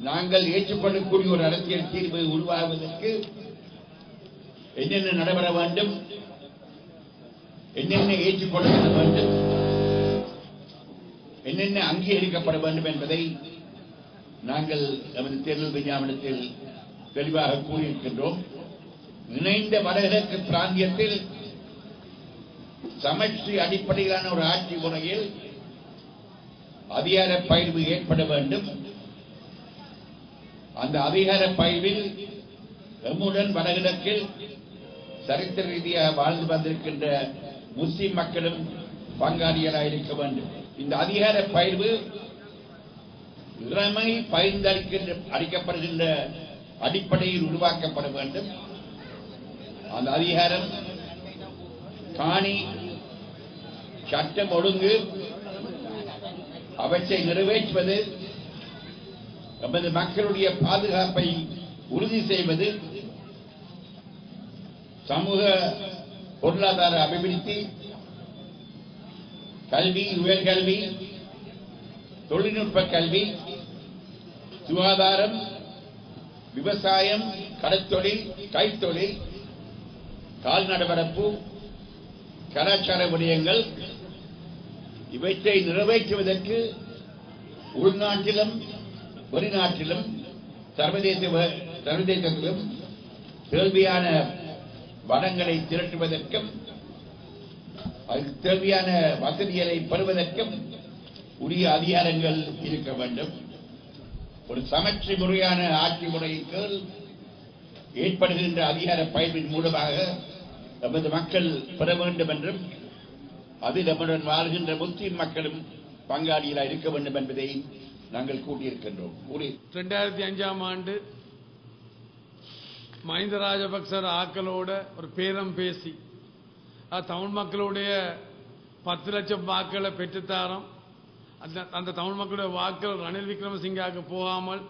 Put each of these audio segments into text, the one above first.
நாங்கள் ஏற்றுக்கொள்ளக்கூடிய ஒரு அரசியல் தீர்வு உருவாகுவதற்கு என்னென்ன நடைபெற வேண்டும்? என்னென்ன ஏற்றுக்கொள்ளப்பட வேண்டும்? என்னென்ன அங்கீகரிக்கப்பட வேண்டும் என்பதை நாங்கள் நமது தேர்தல் விஞ்ஞாபனத்தில் தெளிவாக கூறியிருக்கின்றோம். இணைந்த வடகிழக்கு பிராந்தியத்தில் சமஷ்டி அடிப்படையிலான ஒரு ஆட்சி முறையில் அதிகார பயிர்வு ஏற்பட வேண்டும். அந்த அதிகார பயிர்வில் எம்முடன் வடகிழக்கில் சரித்திர ரீதியாக வாழ்ந்து வந்திருக்கின்ற முஸ்லிம் மக்களும் பங்காளிகளாக இருக்க வேண்டும். இந்த அதிகார பயிர்வு இளமை பயிர்ந்தளிக்கின்ற அளிக்கப்படுகின்ற அடிப்படையில் உருவாக்கப்பட வேண்டும். அந்த அதிகாரம் காணி சட்டம் ஒழுங்கு அவற்றை நிறைவேற்றுவது நமது மக்களுடைய பாதுகாப்பை உறுதி செய்வது சமூக பொருளாதார அபிவிருத்தி கல்வி உயர்கல்வி தொழில்நுட்ப கல்வி சுகாதாரம் விவசாயம் கடற்தொழில் கைத்தொழில் கால்நடவரப்பு கலாச்சார விடயங்கள் இவற்றை நிறைவேற்றுவதற்கு உள்நாட்டிலும் வெளிநாட்டிலும் சர்வதேச சர்வதேசத்திலும் தேவையான வளங்களை திரட்டுவதற்கும் தேவையான வசதிகளை பெறுவதற்கும் உரிய அதிகாரங்கள் இருக்க வேண்டும். ஒரு சமச்சீ முறையான ஆட்சி முறையின் கீழ் ஏற்படுகின்ற அதிகார பயிர்வின் மூலமாக நமது மக்கள் பெற வேண்டும் என்றும் அது நம்முடன் வாழ்கின்ற முஸ்லிம் மக்களும் பங்காளிகளாக இருக்க வேண்டும் என்பதை நாங்கள் கூட்டியிருக்கின்றோம் இரண்டாயிரத்தி ரெண்டாயிரத்தி அஞ்சாம் ஆண்டு மஹிந்த ராஜபக்சர் ஆக்களோட ஒரு பேரம் பேசி அது தமிழ் மக்களுடைய பத்து லட்சம் வாக்களை பெற்றுத்தாரோம் அந்த அந்த தமிழ் மக்களுடைய வாக்கள் ரணில் விக்ரமசிங்காவுக்கு போகாமல்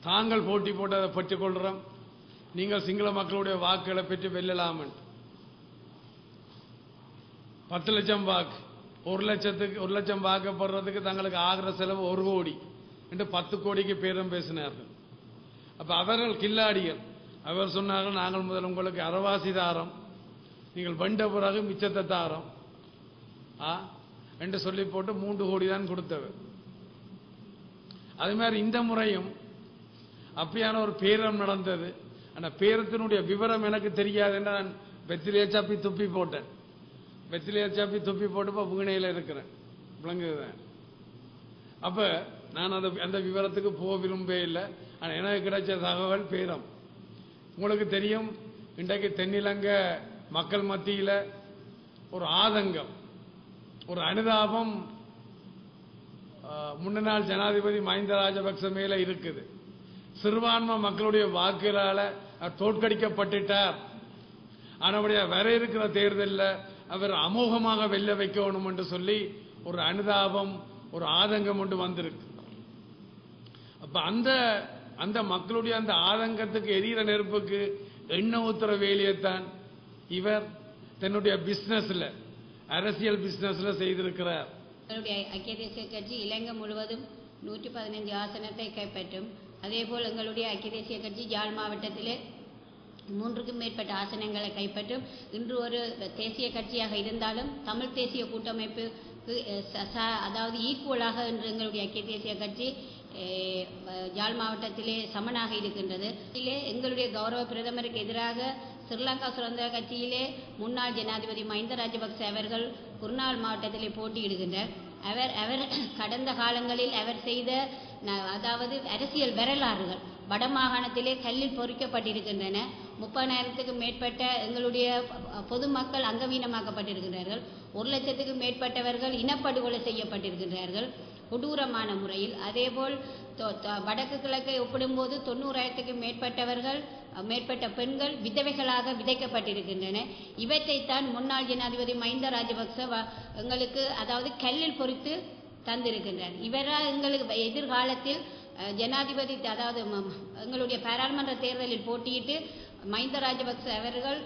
தாங்கள் போட்டி போட்டு அதை பெற்றுக்கொள்கிறோம் நீங்கள் சிங்கள மக்களுடைய வாக்குகளை பெற்று வெல்லலாம் பத்து லட்சம் வாக்கு. ஒரு லட்சத்துக்கு ஒரு லட்சம் வாக்கு தங்களுக்கு ஆகிற செலவு ஒரு கோடி. என்று பத்து கோடிக்கு பேரம் பேசினார்கள். அப்ப அவர்கள் கில்லாடிகள். அவர் சொன்னார்கள் நாங்கள் முதல் உங்களுக்கு அரவாசி தாரம். நீங்கள் வண்ட பிறகு மிச்சத்தை தாரம். ஆ? என்று சொல்லி போட்டு மூன்று கோடி தான் கொடுத்தவர். அது மாதிரி இந்த முறையும் அப்படியான ஒரு பேரம் நடந்தது. அந்த பேரத்தினுடைய விவரம் எனக்கு தெரியாது என்று நான் வெத்திலேயே துப்பி போட்டேன். வெத்திலேயே சாப்பி துப்பி போட்டு இப்போ இருக்கிறேன். விளங்குகிறேன். அப்ப நான் அந்த அந்த விவரத்துக்கு போக விரும்பவே இல்லை. ஆனால் எனக்கு கிடைச்ச தகவல் பேரம். உங்களுக்கு தெரியும் இன்றைக்கு தென்னிலங்கை மக்கள் மத்தியில ஒரு ஆதங்கம் ஒரு அனுதாபம் ஆஹ், முன்னாள் ஜனாதிபதி மஹிந்த ராஜபக்ச மேல இருக்குது. சிறுபான்மை மக்களுடைய வாக்குகளால் தோற்கடிக்கப்பட்டுட்டார். ஆனவுடைய வர இருக்கிற தேர்தலில் அவர் அமோகமாக வெல்ல வைக்கணும் என்று சொல்லி ஒரு அனுதாபம் ஒரு ஆதங்கம் ஒன்று வந்திருக்கு. அப்ப அந்த அந்த மக்களுடைய அந்த ஆதங்கத்துக்கு எரியிற நெருப்புக்கு எண்ண ஊத்துற வேலையைத்தான் இவர் தன்னுடைய பிசினஸ்ல அரசியல் பிசினஸ்ல செய்திருக்கிறார். ஐக்கிய தேசிய கட்சி இலங்கை முழுவதும் நூற்றி பதினைஞ்சு ஆசனத்தை கைப்பற்றும். அதேபோல் எங்களுடைய ஐக்கிய தேசிய கட்சி யாழ் மாவட்டத்திலே மூன்றுக்கும் மேற்பட்ட ஆசனங்களை கைப்பற்றும் இன்று ஒரு தேசிய கட்சியாக இருந்தாலும் தமிழ் தேசிய கூட்டமைப்பு அதாவது ஈக்குவலாக இன்று எங்களுடைய ஐக்கிய தேசிய கட்சி ஜாழ் யாழ் மாவட்டத்திலே சமனாக இருக்கின்றது. இதிலே எங்களுடைய கௌரவ பிரதமருக்கு எதிராக ஸ்ரீலங்கா சுதந்திர கட்சியிலே முன்னாள் ஜனாதிபதி மஹிந்த ராஜபக்ச அவர்கள் குருநாள் மாவட்டத்திலே போட்டியிடுகின்றார். அவர் அவர் கடந்த காலங்களில் அவர் செய்த ந- அதாவது அரசியல் வரலாறுகள் வடமாகாணத்திலே கல்லில் பொறிக்கப்பட்டிருக்கின்றன. முப்பதாயிரத்துக்கு மேற்பட்ட எங்களுடைய பொதுமக்கள் அங்கவீனமாக்கப்பட்டிருக்கிறார்கள் ஒரு லட்சத்துக்கு மேற்பட்டவர்கள் இனப்படுகொலை செய்யப்பட்டிருக்கிறார்கள் கொடூரமான முறையில். அதேபோல் தொ- வடக்கு கிழக்கை ஒப்பிடும்போது தொண்ணூறாயிரத்துக்கு மேற்பட்டவர்கள் மேற்பட்ட பெண்கள் விதவைகளாக விதைக்கப்பட்டிருக்கின்றன. இவற்றைத்தான் முன்னாள் ஜனாதிபதி மஹிந்த ராஜபக்ச வ- எங்களுக்கு அதாவது கல்லில் பொறித்து தந்திருக்கின்றார். இவரால் எங்களுக்கு எதிர்காலத்தில் ஜனாதிபதி அதாவது எங்களுடைய பாராளுமன்ற தேர்தலில் போட்டியிட்டு மஹிந்த ராஜபக்ச அவர்கள்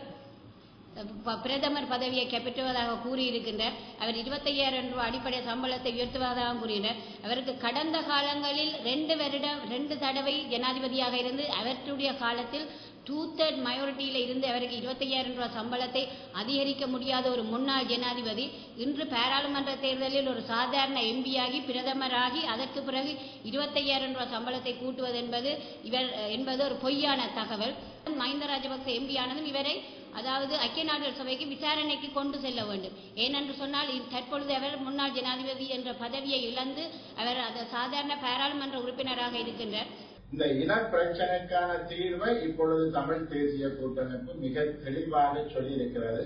பிரதமர் பதவியை கைப்பற்றுவதாக கூறியிருக்கின்றார். அவர் இருபத்தையாயிரம் ரூபாய் அடிப்படை சம்பளத்தை உயர்த்துவதாக கூறுகின்றார் அவருக்கு கடந்த காலங்களில் ரெண்டு வருடம் ரெண்டு தடவை ஜனாதிபதியாக இருந்து அவற்றுடைய காலத்தில் டூ தேர்ட் மயோரிட்டியில் இருந்து அவருக்கு இருபத்தையாயிரம் ரூபாய் சம்பளத்தை அதிகரிக்க முடியாத ஒரு முன்னாள் ஜனாதிபதி இன்று பாராளுமன்ற தேர்தலில் ஒரு சாதாரண எம்பியாகி பிரதமராகி அதற்கு பிறகு இருபத்தையாயிரம் ரூபாய் சம்பளத்தை கூட்டுவது என்பது இவர் என்பது ஒரு பொய்யான தகவல். மஹிந்த ராஜபக்ச எம்பியானதும் இவரை அதாவது ஐக்கிய நாடுகள் சபைக்கு விசாரணைக்கு கொண்டு செல்ல வேண்டும். ஏனென்று சொன்னால் தற்பொழுது அவர் முன்னாள் ஜனாதிபதி என்ற பதவியை இழந்து அவர் அது சாதாரண பாராளுமன்ற உறுப்பினராக இருக்கின்றார். இந்த இன பிரச்சனைக்கான தீர்வை இப்பொழுது தமிழ் தேசிய கூட்டமைப்பு மிக தெளிவாக சொல்லியிருக்கிறது.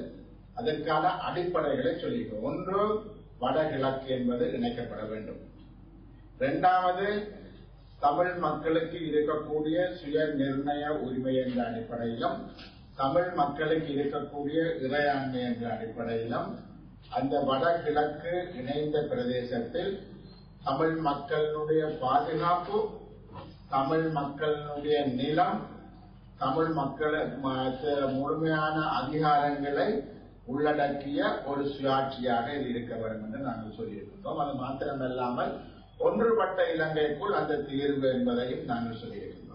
அதற்கான அடிப்படைகளை சொல்லியிருக்கிறோம் ஒன்று வடகிழக்கு என்பது இணைக்கப்பட வேண்டும். இரண்டாவது தமிழ் மக்களுக்கு இருக்கக்கூடிய சுய நிர்ணய உரிமை என்ற அடிப்படையிலும் தமிழ் மக்களுக்கு இருக்கக்கூடிய இறையாண்மை என்ற அடிப்படையிலும் அந்த வடகிழக்கு இணைந்த பிரதேசத்தில் தமிழ் மக்களுடைய பாதுகாப்பு தமிழ் மக்களுடைய நிலம் தமிழ் மக்கள் முழுமையான அதிகாரங்களை உள்ளடக்கிய ஒரு சுயாட்சியாக இது இருக்க வேண்டும் என்று நாங்கள் சொல்லியிருக்கோம். அது மாத்திரமல்லாமல் ஒன்றுபட்ட இலங்கைக்குள் அந்த தீர்வு என்பதையும் நாங்கள் சொல்லியிருக்கிறோம்.